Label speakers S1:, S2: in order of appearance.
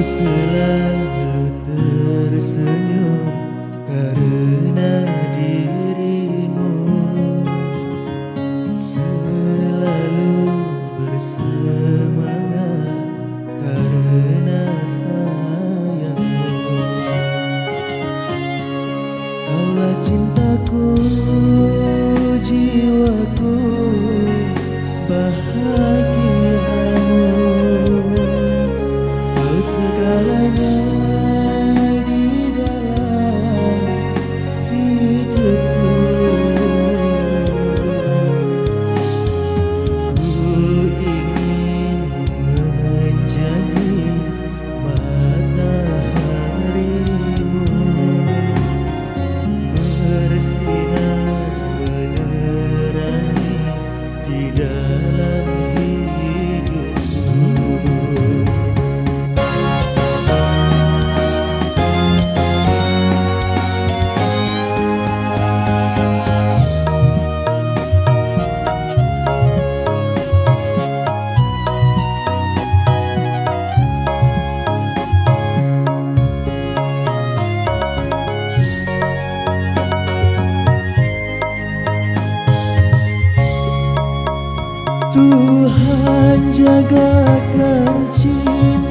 S1: selalu tersenyum karena dirimu. Selalu bersemangat karena sayangmu. Kaulah cintaku, jiwaku, bahagia Tuhan jagakan cintaku